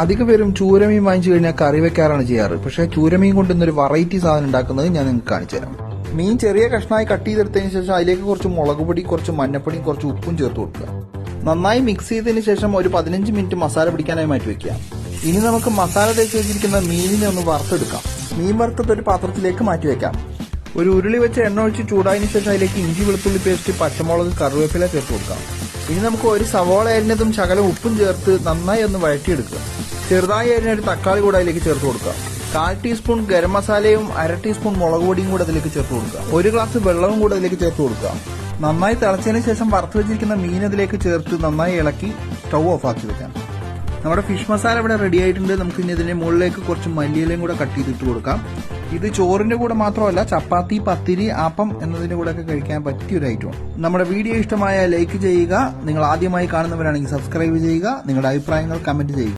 അധിക പേരും ചൂരമീൻ വാങ്ങിച്ചു കഴിഞ്ഞാൽ കറി വെക്കാറാണ് ചെയ്യാറ്. പക്ഷേ ചൂരമീൻ കൊണ്ട് ഇന്നൊരു വെറൈറ്റി സാധനം ഉണ്ടാക്കുന്നത് ഞാൻ നിങ്ങൾക്ക് കാണിച്ചു തരാം. മീൻ ചെറിയ കഷ്ണമായി കട്ട് ചെയ്തെടുത്തതിന് ശേഷം അതിലേക്ക് കുറച്ച് മുളക് പൊടി കുറച്ച് മഞ്ഞപ്പൊടിയും കുറച്ച് ഉപ്പും ചേർത്ത് കൊടുക്കുക. നന്നായി മിക്സ് ചെയ്തതിന് ശേഷം ഒരു പതിനഞ്ച് മിനിറ്റ് മസാല പിടിക്കാനായി മാറ്റി വെക്കുക. ഇനി നമുക്ക് മസാല തേച്ച് വെച്ചിരിക്കുന്ന മീനിനെ ഒന്ന് വറുത്തെടുക്കാം. മീൻ വറുത്തത് ഒരു പാത്രത്തിലേക്ക് മാറ്റി വെക്കാം. ഒരു ഉരുളി വെച്ച് എണ്ണ ഒഴിച്ച് ചൂടായതിനു ശേഷം അതിലേക്ക് ഇഞ്ചി വെളുത്തുള്ളി പേസ്റ്റ് പച്ചമുളക് കറിവേപ്പില ചേർത്ത് കൊടുക്കാം. ഇനി നമുക്ക് ഒരു സവോള അരിഞ്ഞതും ശകലം ഉപ്പും ചേർത്ത് നന്നായി ഒന്ന് വഴറ്റിയെടുക്കുക. ചെറുതായി അരിഞ്ഞൊരു തക്കാളി കൂടെ അതിലേക്ക് ചേർത്ത് കൊടുക്കുക. കാൽ ടീസ്പൂൺ ഗരം മസാലയും അര ടീസ്പൂൺ മുളക് പൊടിയും കൂടെ അതിലേക്ക് ചേർത്ത് കൊടുക്കുക. ഒരു ഗ്ലാസ് വെള്ളവും കൂടെ അതിലേക്ക് ചേർത്ത് കൊടുക്കുക. നന്നായി തിളച്ചതിന് ശേഷം വറുത്ത് വെച്ചിരിക്കുന്ന മീൻ അതിലേക്ക് ചേർത്ത് നന്നായി ഇളക്കി സ്റ്റൗ ഓഫ് ആക്കി വെക്കാം. നമ്മുടെ ഫിഷ് മസാല ഇവിടെ റെഡി ആയിട്ടുണ്ട്. നമുക്ക് ഇനി ഇതിന്റെ മുകളിലേക്ക് കുറച്ച് മല്ലിയിലയും കൂടെ കട്ട് ചെയ്തിട്ട് കൊടുക്കാം. ഇത് ചോറിന്റെ കൂടെ മാത്രമല്ല ചപ്പാത്തി പത്തിരി ആപ്പം എന്നതിന്റെ കൂടെ ഒക്കെ കഴിക്കാൻ പറ്റിയ ഒരു ഐറ്റമാണ് നമ്മുടെ വീഡിയോ ഇഷ്ടമായ ലൈക്ക് ചെയ്യുക. നിങ്ങൾ ആദ്യമായി കാണുന്നവരാണെങ്കിൽ സബ്സ്ക്രൈബ് ചെയ്യുക. നിങ്ങളുടെ അഭിപ്രായങ്ങൾ കമന്റ് ചെയ്യുക.